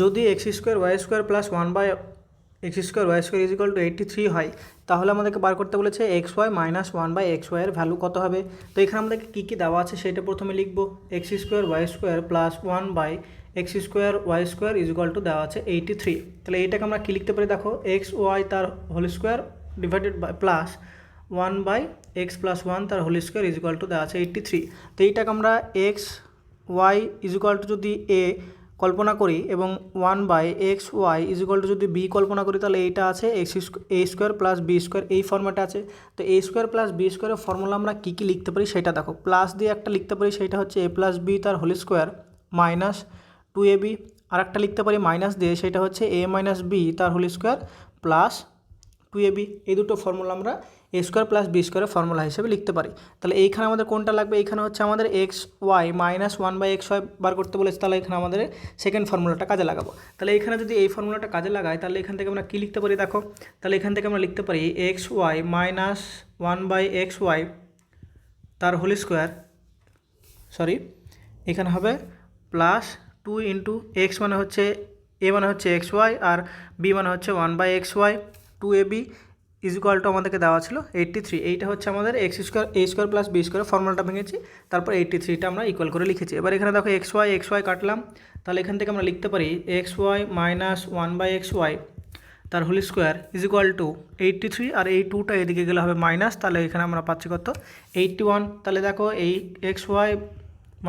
যদি X square Y square plus one by X square Y square equal two eighty three হয়, তাহলে আমাদেরকে বার করতে বলেছে X Y minus one by X ওয়াইয়ের ভ্যালু কত হবে? তো এখানে আমাদেরকে কী কী দেওয়া আছে সেটা প্রথমে লিখব। X square Y square plus one by X square Y square equal two দেওয়া আছে এইটি থ্রি তাহলে এইটাকে আমরা কী লিখতে পারি দেখো? এক্স ওয়াই তার whole square divided by plus one by X plus one তার হোল স্কোয়ার ইজিকাল টু দেওয়া আছে এইটটি থ্রি তো এইটাকে আমরা এক্স ওয়াই ইজিকাল টু যদি এ কল্পনা করি এবং one by X Y equal two যদি বি কল্পনা করি, তাহলে এইটা আছে X A square plus B square, এই ফর্ম্যাটে আছে। তো এ স্কোয়ার প্লাস বি স্কোয়ারের ফর্মুলা আমরা কী কী লিখতে পারি সেটা দেখো। প্লাস দিয়ে একটা লিখতে পারি সেটা হচ্ছে এ প্লাস বি তার whole square minus two A B. আর একটা লিখতে পারি মাইনাস দিয়ে, সেটা হচ্ছে এ মাইনাস বি তার whole square plus two A B এই দুটো ফর্মুলা আমরা এ স্কোয়ার প্লাস বি স্কোয়ারের ফর্মুলা হিসেবে লিখতে পারি। তাহলে এইখানে আমাদের কোনটা লাগবে? এইখানে হচ্ছে আমাদের X Y minus one by X Y বার করতে বলেছে, তাহলে এখানে আমাদের সেকেন্ড ফর্মুলাটা কাজে লাগাবো। তাহলে এখানে যদি এই ফর্মুলাটা কাজে লাগাই তাহলে এখান থেকে আমরা কী লিখতে পারি দেখো? তাহলে এখান থেকে আমরা লিখতে পারি X Y minus one by X Y তার হোল স্কোয়ার সরি এখানে হবে প্লাস টু ইন্টু এক্স মানে হচ্ছে এ মানে হচ্ছে এক্স ওয়াই আর বি মানে হচ্ছে one by X Y two A B is equal to আমাদেরকে দেওয়া ছিল এইট্টি থ্রি এইটা হচ্ছে আমাদের X square A square plus B square ফর্মুলাটা ভেঙেছি, তারপর এইট্টি থ্রিটা আমরা ইকুয়াল করে লিখেছি। এবার এখানে দেখো এক্স ওয়াই এক্স ওয়াই কাটলাম, তাহলে এখান থেকে আমরা লিখতে পারি X Y minus one by X Y তার whole square is equal to eighty three আর এই টুটা এদিকে গেলে হবে মাইনাস তাহলে এখানে আমরা পাচ্ছি কত? এইট্টি ওয়ান তাহলে দেখো এই X Y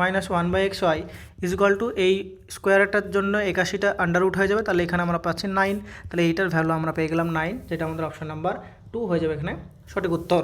minus one by X Y is equal to এই স্কোয়ারটার জন্য একাশিটা আন্ডার রুট হয়ে যাবে, তাহলে এখানে আমরা পাচ্ছি নাইন তাহলে এইটার ভ্যালু আমরা পেয়ে গেলাম নাইন যেটা আমাদের অপশন নাম্বার টু হয়ে যাবে এখানে সঠিক উত্তর।